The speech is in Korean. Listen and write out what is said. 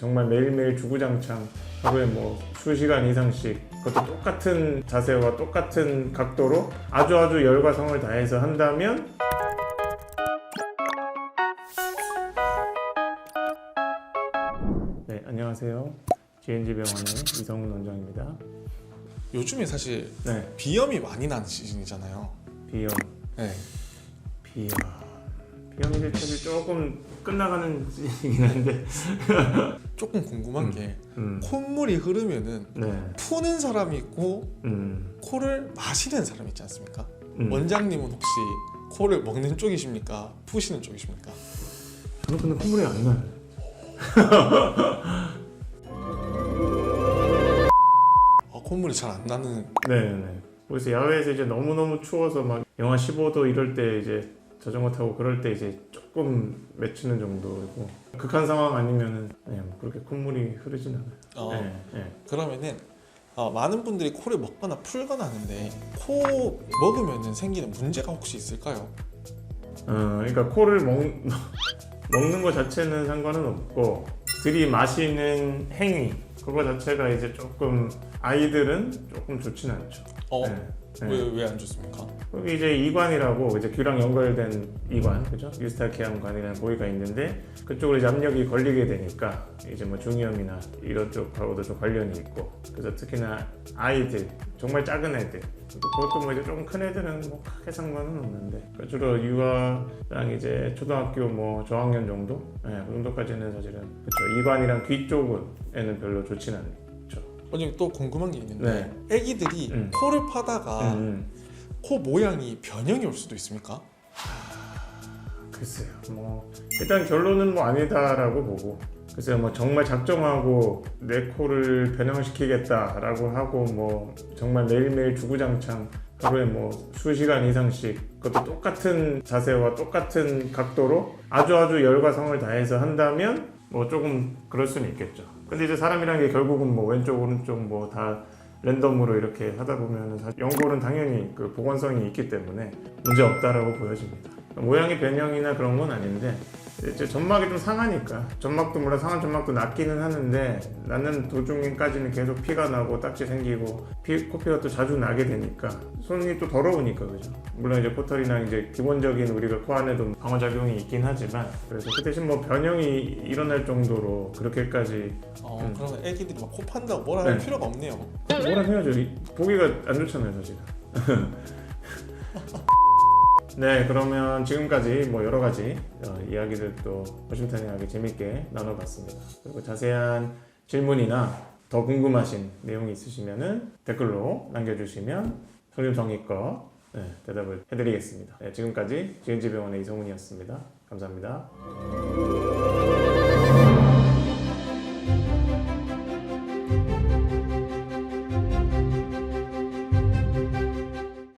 정말 매일매일 주구장창 하루에 뭐 수시간 이상씩 그것도 똑같은 자세와 똑같은 각도로 아주 아주 열과 성을 다해서 한다면 네 안녕하세요. GNG 병원의 이성훈 원장입니다. 요즘에 사실 네. 비염이 많이 나는 시즌이잖아요. 비염. 네. 비염 이제 사실 조금 끝나가는 시기긴 한데 조금 궁금한 음. 게 음, 콧물이 흐르면은 네 푸는 사람이 있고 음, 코를 마시는 사람이 있지 않습니까? 음. 원장님은 혹시 코를 먹는 쪽이십니까? 푸시는 쪽이십니까? 저는 근데 콧물이 안 나요 아, 콧물이 잘 안 나는 네네. 그래서 야외에서 이제 너무 너무 추워서 막 영하 15도 이럴 때 이제 자전거 타고 그럴 때 이제 조금 맺히는 정도고 극한 상황 아니면은 네, 뭐 그렇게 콧물이 흐르진 않아요. 어, 네, 네. 그러면은 어, 많은 분들이 코를 먹거나 풀거나 하는데 코 먹으면 생기는 문제가 혹시 있을까요? 어, 그러니까 코를 먹, 먹는 것 자체는 상관은 없고 들이마시는 행위 그거 자체가 이제 조금 아이들은 조금 좋진 않죠. 어, 네, 네. 왜 왜 안 좋습니까? 거기 이제 이관이라고 이제 귀랑 연결된 이관, 그죠? 유스타키암관이라는 부위가 있는데 그쪽으로 이제 압력이 걸리게 되니까 이제 뭐 중이염이나 이런 쪽하고도 좀 관련이 있고 그래서 특히나 아이들 정말 작은 애들 그것도 뭐 이제 조금 큰 애들은 뭐 크게 상관은 없는데 그 주로 유아랑 이제 초등학교 뭐 저학년 정도, 네, 그 정도까지는 사실은 그렇죠. 이관이랑 귀 쪽에는 별로 좋진 않죠. 원장님 또 궁금한 게 있는데 네. 애기들이 음. 코를 파다가 음. 코 모양이 변형이 올 수도 있습니까? 글쎄요. 뭐 일단 결론은 뭐 아니다라고 보고 글쎄요. 뭐 정말 작정하고 내 코를 변형시키겠다라고 하고 뭐 정말 매일매일 주구장창 하루에 뭐 수시간 이상씩 그것도 똑같은 자세와 똑같은 각도로 아주 아주 열과 성을 다해서 한다면 뭐 조금 그럴 수는 있겠죠. 근데 이제 사람이라는 게 결국은 뭐 왼쪽 오른쪽 뭐 다 랜덤으로 이렇게 하다 사실 연골은 당연히 그 복원성이 있기 때문에 문제 없다라고 보여집니다. 모양의 변형이나 그런 건 아닌데 이제 점막이 좀 상하니까 점막도 물론 상한 점막도 낫기는 하는데 낫는 도중까지는 계속 피가 나고 딱지 생기고 피, 코피가 또 자주 나게 되니까 손이 또 더러우니까 그죠 물론 이제 코털이나 이제 기본적인 우리가 코 안에도 방어 작용이 있긴 하지만 그래서 그 대신 뭐 변형이 일어날 정도로 그렇게까지 어, 음. 그러면 애기들이 막 코 판다고 뭐라 할 네. 필요가 없네요. 뭐라 해야죠 이- 보기가 안 좋잖아요 사실 네 그러면 지금까지 뭐 여러 가지 어, 이야기들 또 허심탄회하게 재밌게 나눠봤습니다. 그리고 자세한 질문이나 더 궁금하신 내용이 있으시면은 댓글로 남겨주시면 성심성의껏 네, 대답을 해드리겠습니다. 네, 지금까지 GNG병원의 이성훈이었습니다. 감사합니다